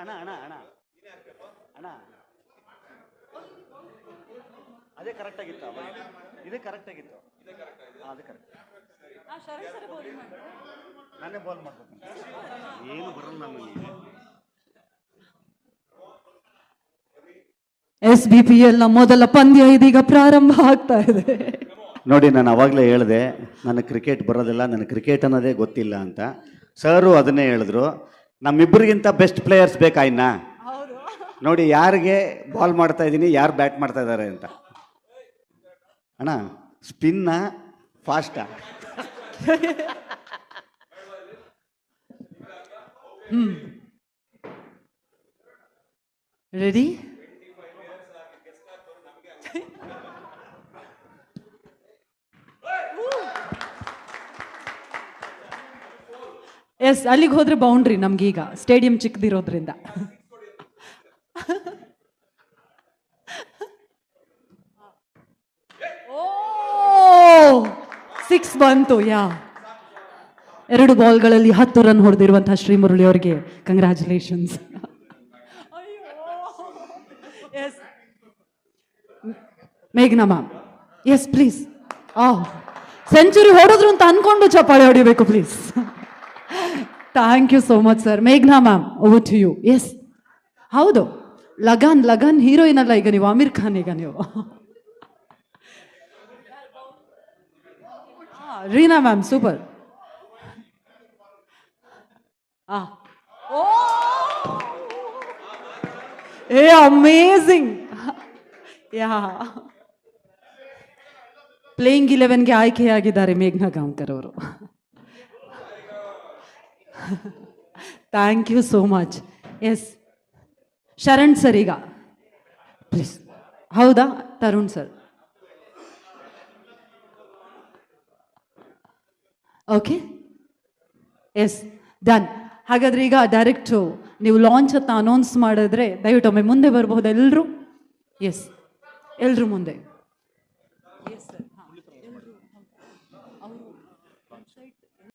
ಅಣ್ಣ ಅಣ್ಣ ಅಣ್ಣ ಅಣ್ಣ. ಅದೇ ಕರೆಕ್ಟ್ ಆಗಿತ್ತು ಇದೇ ಕರೆಕ್ಟ್ ಆಗಿತ್ತು. ಅದೇ ಕರೆಕ್ಟ್ ನಾನೇ ಬಾಲ್ ಮಾಡ್ಬೇಕು. ಏನು ಬರಲ್ಲ ನನಗೆ ಎಸ್ ಬಿ ಪಿ ಎಲ್ನ ಮೊದಲ ಪಂದ್ಯ ಇದೀಗ ಪ್ರಾರಂಭ ಆಗ್ತಾ ಇದೆ. ನೋಡಿ ನಾನು ಅವಾಗಲೇ ಹೇಳಿದೆ ನನಗೆ ಕ್ರಿಕೆಟ್ ಬರೋದಿಲ್ಲ ನನಗೆ ಕ್ರಿಕೆಟ್ ಅನ್ನೋದೇ ಗೊತ್ತಿಲ್ಲ ಅಂತ. ಸರು ಅದನ್ನೇ ಹೇಳಿದ್ರು. ನಮ್ಮಿಬ್ಬರಿಗಿಂತ ಬೆಸ್ಟ್ ಪ್ಲೇಯರ್ಸ್ ಬೇಕಾ ಇನ್ನ? ನೋಡಿ ಯಾರಿಗೆ ಬಾಲ್ ಮಾಡ್ತಾ ಇದ್ದೀನಿ ಯಾರು ಬ್ಯಾಟ್ ಮಾಡ್ತಾ ಇದ್ದಾರೆ ಅಂತ. ಅಣ್ಣ ಸ್ಪಿನ್ನ ಫಾಸ್ಟಾ ರೆಡಿ ಎಸ್ ಅಲ್ಲಿಗೆ ಹೋದ್ರೆ ಬೌಂಡ್ರಿ ನಮ್ಗೀಗ ಸ್ಟೇಡಿಯಂ ಚಿಕ್ಕದಿರೋದ್ರಿಂದ ಸಿಕ್ಸ್ ಬಂತು, ಯಾ. ಎರಡು ಬಾಲ್ಗಳಲ್ಲಿ ಹತ್ತು ರನ್ ಹೊಡೆದಿರುವಂತಹ ಶ್ರೀ ಮುರುಳಿ ಅವರಿಗೆ ಕಂಗ್ರ್ಯಾಚುಲೇಷನ್ಸ್ ಎಸ್ ಎಸ್ ಪ್ಲೀಸ್ ಆ ಸೆಂಚುರಿ ಹೊಡೆದ್ರು ಅಂತ ಅನ್ಕೊಂಡು ಚಪ್ಪಾಳೆ ಹೊಡಿಬೇಕು please thank you so much sir ಮೇಘನಾ ma'am over to you yes ಹೌದು. ಲಗಾನ್ ಲಗಾನ್ ಹೀರೋಯಿನ್ ಅಲ್ಲ ಈಗ ನೀವು ಆಮಿರ್ ಖಾನ್ ಈಗ ನೀವು. ಆ, ರೀನಾ ಮ್ಯಾಮ್ ಸೂಪರ್. ಆ ಓ! ಏ ಅಮೇಝಿಂಗ್ ಯಾ. ಪ್ಲೇಯಿಂಗ್ ಇಲೆವೆನ್ಗೆ ಆಯ್ಕೆಯಾಗಿದ್ದಾರೆ ಮೇಘ್ನಾ ಗಾಂವ್ಕರ್ ಅವರು. Thank you so much yes Sharan sir ಈಗ. ಪ್ಲೀಸ್ ಹೌದಾ? Tarun sir okay yes done ಹಾಗಾದ್ರೆ ಈಗ ಡೈರೆಕ್ಟು ನೀವು ಲಾಂಚ್ ಅಂತ ಅನೌನ್ಸ್ ಮಾಡಿದ್ರೆ ದಯವಿಟ್ಟು ಒಮ್ಮೆ ಮುಂದೆ ಬರ್ಬೋದು ಎಲ್ಲರೂ ಎಸ್ ಎಲ್ಲರೂ ಮುಂದೆ.